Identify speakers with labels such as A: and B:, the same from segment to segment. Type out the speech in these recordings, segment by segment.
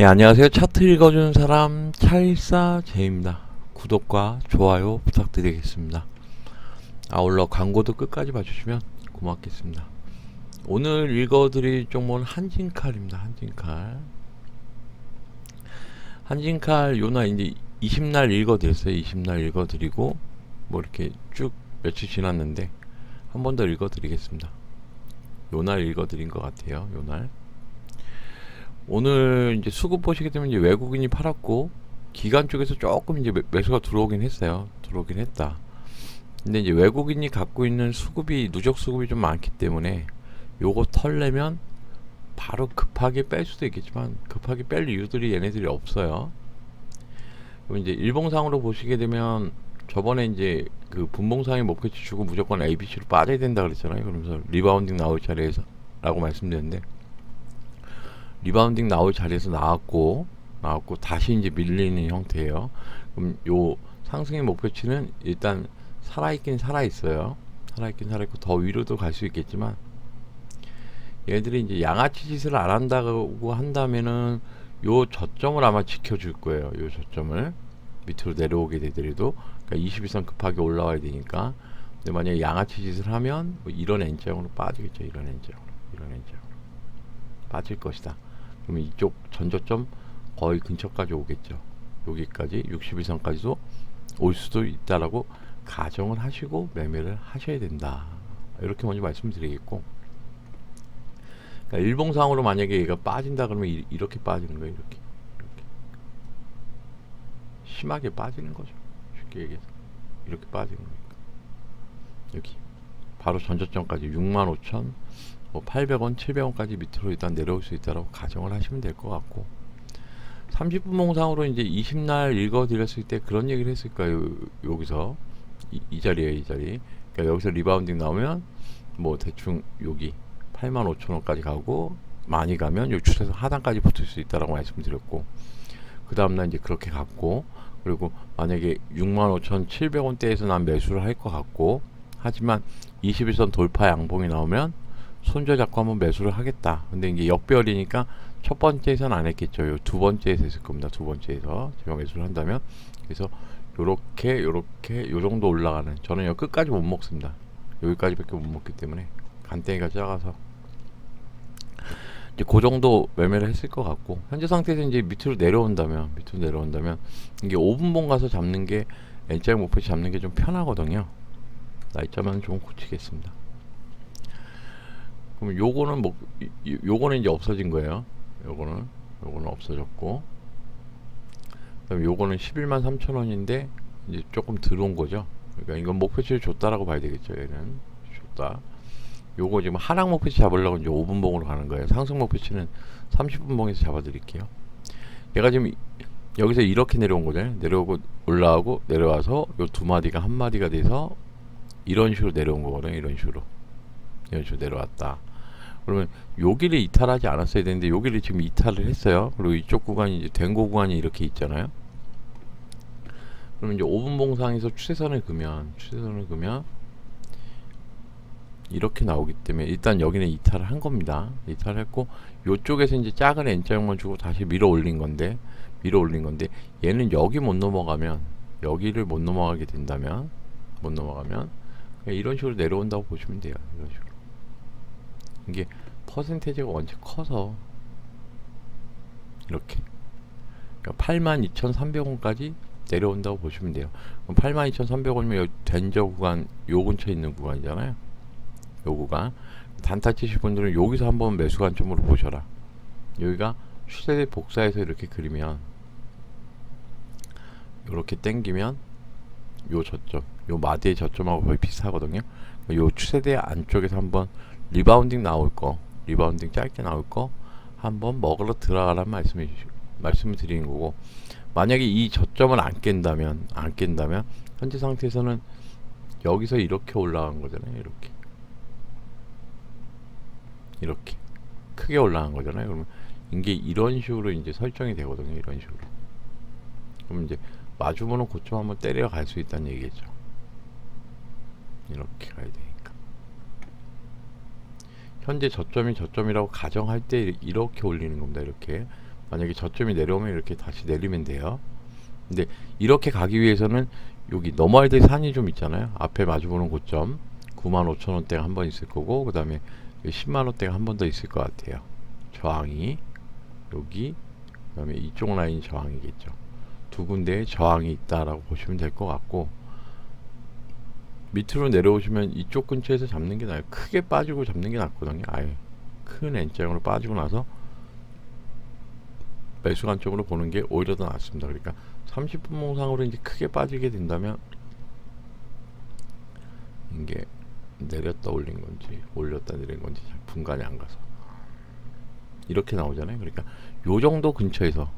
A: 예, 안녕하세요. 차트 읽어주는 사람 차일사 제입니다. 구독과 좋아요 부탁드리겠습니다. 아울러 광고도 끝까지 봐주시면 고맙겠습니다. 오늘 읽어드릴 종목은 한진칼입니다. 한진칼. 한진칼 요나 이제 20날 읽어드렸어요. 20날 읽어드리고 뭐 이렇게 쭉 며칠 지났는데 한 번 더 읽어드리겠습니다. 요날 읽어드린 것 같아요. 요날. 오늘 이제 수급 보시게 되면 이제 외국인이 팔았고 기관 쪽에서 조금 이제 매- 매수가 들어오긴 했어요. 들어오긴 했다. 근데 이제 외국인이 갖고 있는 수급이 누적 수급이 좀 많기 때문에 요거 털려면 바로 급하게 뺄 수도 있겠지만 급하게 뺄 이유들이 얘네들이 없어요. 그럼 이제 일봉상으로 보시게 되면 저번에 이제 그 분봉상의 목표치 주고 무조건 ABC로 빠져야 된다 그랬잖아요. 그러면서 리바운딩 나올 자리에서 라고 말씀드렸는데 리바운딩 나올 자리에서 나왔고 나왔고 다시 이제 밀리는 형태예요. 그럼 요 상승의 목표치는 일단 살아있긴 살아있어요. 살아있긴 살아있고 더 위로도 갈 수 있겠지만 얘들이 이제 양아치 짓을 안 한다고 한다면은 요 저점을 아마 지켜줄 거예요. 요 저점을 밑으로 내려오게 되더라도 그러니까 21선 급하게 올라와야 되니까 근데 만약에 양아치 짓을 하면 뭐 이런 N자형으로 빠지겠죠. 이런 N자형으로 이런 N자형으로 빠질 것이다. 그러면 이쪽 전저점 거의 근처까지 오겠죠. 여기까지 61선까지도 올 수도 있다라고 가정을 하시고 매매를 하셔야 된다. 이렇게 먼저 말씀드리겠고 그러니까 일봉상으로 만약에 얘가 빠진다 그러면 이, 이렇게 빠지는 거예요. 이렇게. 이렇게. 심하게 빠지는 거죠. 쉽게 얘기해서 이렇게 빠지는 거니까 여기 바로 전저점까지 65,000 뭐 800원, 700원까지 밑으로 일단 내려올 수 있다라고 가정을 하시면 될 것 같고. 30분 몽상으로 이제 20날 읽어드렸을 때 그런 얘기를 했을 거예요. 여기서? 이, 이 자리에 이 자리. 그러니까 여기서 리바운딩 나오면 뭐 대충 여기 85,000원까지 가고 많이 가면 요 추세선 하단까지 붙을 수 있다라고 말씀드렸고. 그 다음날 이제 그렇게 갔고. 그리고 만약에 65,700원대에서 난 매수를 할 것 같고. 하지만 21선 돌파 양봉이 나오면 손절 잡고 한번 매수를 하겠다. 근데 이게 역별이니까 첫 번째에선 안 했겠죠. 요 두 번째에서 했을 겁니다. 두 번째에서 제가 매수를 한다면 그래서 요렇게 요렇게 요 정도 올라가는 저는 요 끝까지 못 먹습니다. 여기까지밖에 못 먹기 때문에 간땡이가 작아서 이제 그 정도 매매를 했을 것 같고 현재 상태에서 이제 밑으로 내려온다면 밑으로 내려온다면 이게 5분봉 가서 잡는 게 N자 목표치 잡는 게 좀 편하거든요. 날짜만 좀 고치겠습니다. 그럼 요거는 뭐 요거는 이제 없어진 거예요. 요거는 요거는 없어졌고 그다음 요거는 11만 3천 원인데 이제 조금 들어온 거죠. 그러니까 이건 목표치를 줬다라고 봐야 되겠죠. 얘는 줬다. 요거 지금 하락 목표치 잡으려고 이제 5분 봉으로 가는 거예요. 상승 목표치는 30분 봉에서 잡아드릴게요. 얘가 지금 이- 여기서 이렇게 내려온 거잖아요. 내려오고 올라오고 내려와서 요 두 마디가 한 마디가 돼서 이런 식으로 내려온 거거든요. 이런 식으로 이런 식으로 내려왔다. 그러면 여기를 이탈하지 않았어야 되는데 여기를 지금 이탈을 했어요. 그리고 이쪽 구간이 이제 된고 구간이 이렇게 있잖아요. 그러면 이제 5분 봉상에서 추세선을 그면 추세선을 그면 이렇게 나오기 때문에 일단 여기는 이탈을 한 겁니다. 이탈을 했고 요쪽에서 이제 작은 N자형만 주고 다시 밀어 올린 건데 밀어 올린 건데 얘는 여기 못 넘어가면 여기를 못 넘어가게 된다면 못 넘어가면 이런 식으로 내려온다고 보시면 돼요. 이런 식으로 이게 퍼센테이지가 원체 커서 이렇게 그러니까 82,300원까지 내려온다고 보시면 돼요. 그럼 82,300원이면 된저 구간 요 근처에 있는 구간이잖아요. 요 구간 단타 치실 분들은 여기서 한번 매수 관점으로 보셔라. 여기가 추세대 복사해서 이렇게 그리면 이렇게 당기면 요 저점, 요 마디의 저점하고 거의 비슷하거든요. 요 추세대 안쪽에서 한번 리바운딩 나올 거, 리바운딩 짧게 나올 거 한번 먹으러 들어가라는 말씀이 말씀을 드리는 거고 만약에 이 저점을 안 깬다면 안 깬다면 현재 상태에서는 여기서 이렇게 올라간 거잖아요. 이렇게 이렇게 크게 올라간 거잖아요. 그러면 이게 이런 식으로 이제 설정이 되거든요. 이런 식으로. 그럼 이제 마주보는 고점 한번 때려 갈 수 있다는 얘기죠. 이렇게 가야 되니까. 현재 저점이 저점이라고 가정할 때 이렇게 올리는 겁니다. 이렇게 만약에 저점이 내려오면 이렇게 다시 내리면 돼요. 근데 이렇게 가기 위해서는 여기 넘어야 될 산이 좀 있잖아요. 앞에 마주보는 고점 95,000원대가 한 번 있을 거고 그 다음에 10만원대가 한 번 더 있을 것 같아요. 저항이 여기 그 다음에 이쪽 라인이 저항이겠죠. 두 군데에 저항이 있다라고 보시면 될 것 같고 밑으로 내려오시면 이쪽 근처에서 잡는 게 나아요. 크게 빠지고 잡는 게 낫거든요. 아예 큰 N자형으로 빠지고 나서 매수 관점으로 보는 게 오히려 더 낫습니다. 그러니까 30분 몽상으로 이제 크게 빠지게 된다면 이게 내렸다 올린 건지 올렸다 내린 건지 잘 분간이 안 가서 이렇게 나오잖아요. 그러니까 요 정도 근처에서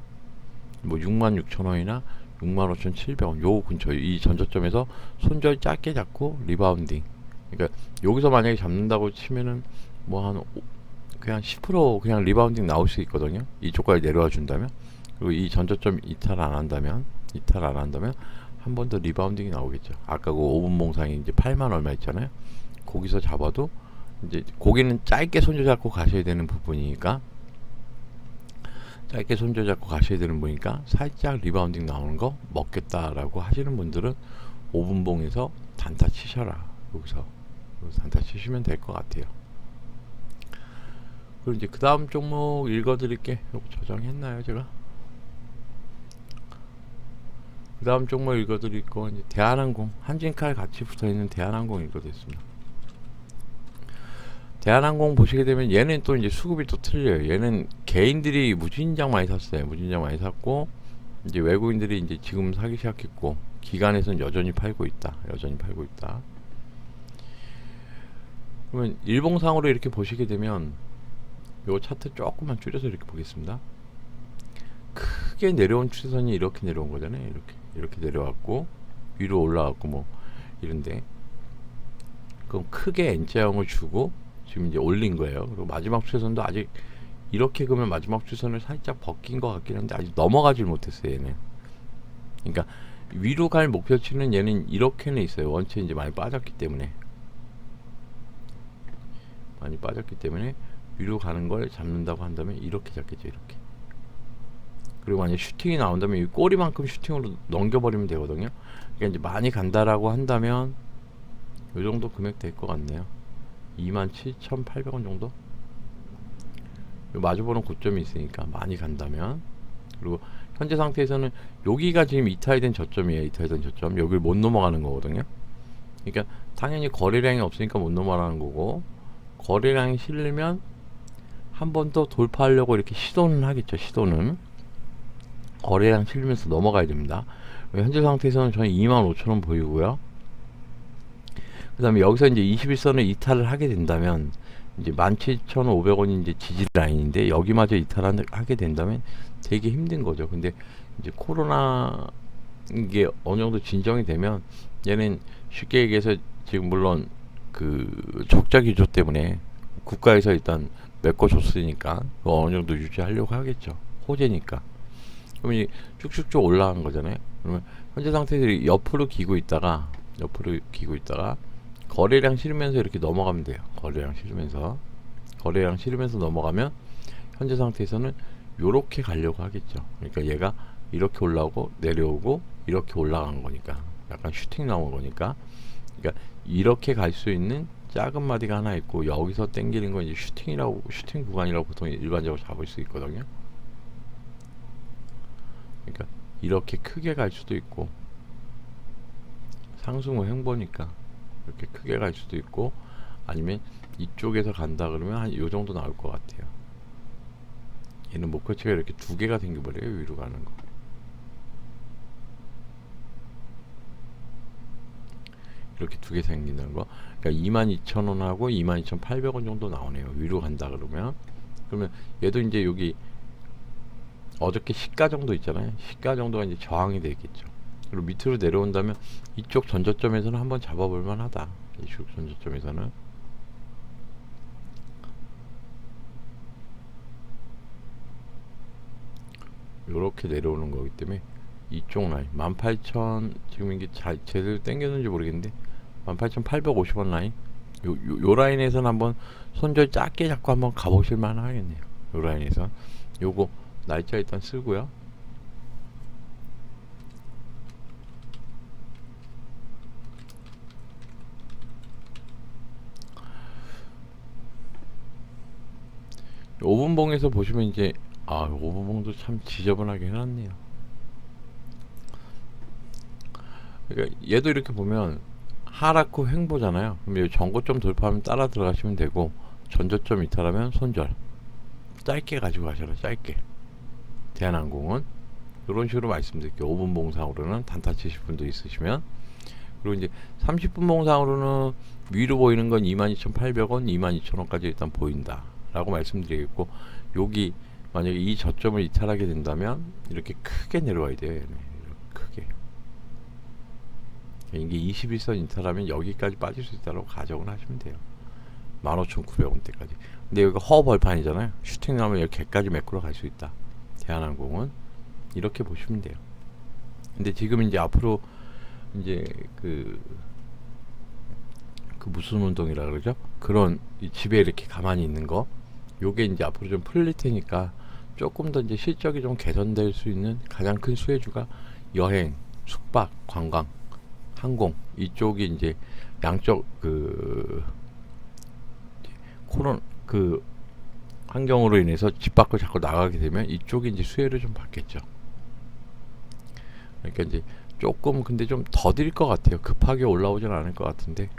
A: 뭐 66,000원이나 65,700원. 요 근처 이 전저점에서 손절 짧게 잡고 리바운딩. 그러니까 여기서 만약에 잡는다고 치면은 뭐 한 그냥 10% 그냥 리바운딩 나올 수 있거든요. 이쪽까지 내려와 준다면. 그리고 이 전저점 이탈 안 한다면 이탈 안 한다면 한 번 더 리바운딩이 나오겠죠. 아까 그 5분 몽상이 이제 8만 얼마 있잖아요. 거기서 잡아도 이제 고기는 짧게 손절 잡고 가셔야 되는 부분이니까 짧게 손절 잡고 가셔야 되는 분이니까 살짝 리바운딩 나오는 거 먹겠다라고 하시는 분들은 5분봉에서 단타 치셔라. 여기서 단타 치시면 될 것 같아요. 그리고 이제 그 다음 종목 읽어드릴게. 요거 저장했나요 제가? 그 다음 종목 읽어드릴 거 이제 대한항공 한진칼 같이 붙어있는 대한항공 읽어드렸습니다 대한항공 보시게 되면 얘는 또 이제 수급이 또 틀려요. 얘는 개인들이 무진장 많이 샀어요. 무진장 많이 샀고 이제 외국인들이 이제 지금 사기 시작했고 기관에서는 여전히 팔고 있다. 여전히 팔고 있다. 그러면 일봉상으로 이렇게 보시게 되면 요 차트 조금만 줄여서 이렇게 보겠습니다. 크게 내려온 추세선이 이렇게 내려온 거잖아요. 이렇게 이렇게 내려왔고 위로 올라왔고 뭐 이런데 그럼 크게 N자형을 주고 지금 이제 올린 거예요. 그리고 마지막 추세선도 아직 이렇게 그러면 마지막 추세선을 살짝 벗긴 것 같긴 한데 아직 넘어가질 못했어요. 얘는. 그러니까 위로 갈 목표치는 얘는 이렇게는 있어요. 원체 이제 많이 빠졌기 때문에 많이 빠졌기 때문에 위로 가는 걸 잡는다고 한다면 이렇게 잡겠죠. 이렇게. 그리고 만약 슈팅이 나온다면 이 꼬리만큼 슈팅으로 넘겨버리면 되거든요. 그러니까 이제 많이 간다라고 한다면 이 정도 금액 될 것 같네요. 27,800원 정도? 요 마주보는 고점이 있으니까 많이 간다면. 그리고 현재 상태에서는 여기가 지금 이탈된 저점이에요. 이탈된 저점. 여기를 못 넘어가는 거거든요. 그러니까 당연히 거래량이 없으니까 못 넘어가는 거고 거래량이 실리면 한 번 더 돌파하려고 이렇게 시도는 하겠죠 시도는. 거래량 실리면서 넘어가야 됩니다. 현재 상태에서는 저는 25,000원 보이고요 그 다음에 여기서 이제 21선을 이탈을 하게 된다면 이제 17,500원이 이제 지지 라인인데 여기마저 이탈하게 된다면 되게 힘든 거죠. 근데 이제 코로나 이게 어느 정도 진정이 되면 얘는 쉽게 얘기해서 지금 물론 그 적자 기조 때문에 국가에서 일단 메꿔줬으니까 어느 정도 유지하려고 하겠죠. 호재니까. 그러면 이제 쭉쭉쭉 올라간 거잖아요. 그러면 현재 상태에서 옆으로 기고 있다가 옆으로 기고 있다가 거래량 실으면서 이렇게 넘어가면 돼요. 거래량 실으면서 거래량 실으면서 넘어가면 현재 상태에서는 요렇게 가려고 하겠죠. 그러니까 얘가 이렇게 올라오고 내려오고 이렇게 올라간 거니까 약간 슈팅 나온 거니까 그러니까 이렇게 갈 수 있는 작은 마디가 하나 있고 여기서 땡기는 건 이제 슈팅이라고 슈팅 구간이라고 보통 일반적으로 잡을 수 있거든요. 그러니까 이렇게 크게 갈 수도 있고 상승후 횡보니까 이렇게 크게 갈 수도 있고 아니면 이쪽에서 간다 그러면 한 요 정도 나올 것 같아요. 얘는 목표치가 이렇게 두 개가 생겨버려요 위로 가는 거. 이렇게 두 개 생기는 거. 그러니까 22,000원하고 22,800원 정도 나오네요. 위로 간다 그러면. 그러면 얘도 이제 여기 어저께 시가 정도 있잖아요. 시가 정도가 이제 저항이 되겠죠. 그리고 밑으로 내려온다면 이쪽 전저점에서는 한번 잡아볼 만하다. 이쪽 전저점에서는 요렇게 내려오는 거기 때문에 이쪽 라인 18,000 지금 이게 잘 제대로 땡겼는지 모르겠는데 18,850원 라인 요, 요, 요 라인에서는 한번 손절 작게 잡고 한번 가보실 만 하겠네요 요 라인에서 요거 날짜 일단 쓰고요. 오분봉에서 보시면 이제 아 오분봉도 참 지저분하게 해놨네요. 그러니까 얘도 이렇게 보면 하락 후 횡보잖아요. 그럼 전고점 돌파하면 따라 들어가시면 되고 전저점 이탈하면 손절. 짧게 가지고 가셔라 짧게. 대한항공은 이런 식으로 말씀드릴게요. 5분 봉상으로는 단타 치실 분도 있으시면 그리고 이제 30분 봉상으로는 위로 보이는 건 22,800원, 22,000원까지 일단 보인다. 라고 말씀드리겠고 여기 만약에 이 저점을 이탈하게 된다면 이렇게 크게 내려와야 돼요. 크게. 이게 21선 이탈하면 여기까지 빠질 수 있다고 가정을 하시면 돼요. 15,900원대까지. 근데 여기가 허벌판이잖아요. 슈팅 나면 여기까지 매꾸러 갈 수 있다. 대한항공은 이렇게 보시면 돼요. 근데 지금 이제 앞으로 이제 그, 그 무슨 운동이라 그러죠? 그런 이 집에 이렇게 가만히 있는 거, 요게 이제 앞으로 좀 풀릴 테니까 조금 더 이제 실적이 좀 개선될 수 있는 가장 큰 수혜주가 여행, 숙박, 관광, 항공 이쪽이 이제 양쪽 그 코론 그 환경으로 인해서 집 밖을 자꾸 나가게 되면 이쪽이 이제 수혜를 좀 받겠죠. 그러니까 이제 조금 근데 좀 더딜 것 같아요. 급하게 올라오진 않을 것 같은데.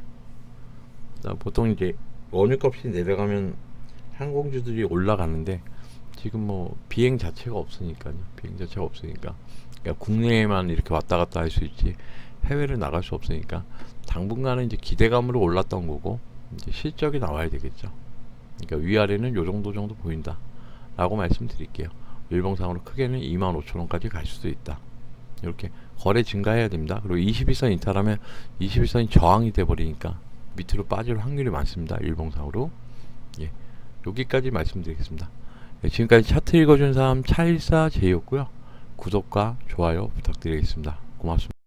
A: 자, 보통 이제 원유값이 내려가면 항공주들이 올라가는데 지금 뭐 비행 자체가 없으니까요. 비행 자체가 없으니까. 그러니까 국내에만 이렇게 왔다 갔다 할 수 있지 해외를 나갈 수 없으니까 당분간은 이제 기대감으로 올랐던 거고 이제 실적이 나와야 되겠죠. 그러니까 위아래는 요 정도 정도 보인다. 라고 말씀드릴게요. 일봉상으로 크게는 25,000원까지 갈 수도 있다. 이렇게 거래 증가해야 됩니다. 그리고 21선 이탈하면 21선이 저항이 돼 버리니까 밑으로 빠질 확률이 많습니다. 일봉상으로. 예. 여기까지 말씀드리겠습니다. 예, 지금까지 차트 읽어준 사람 차일사 제이였고요. 구독과 좋아요 부탁드리겠습니다. 고맙습니다.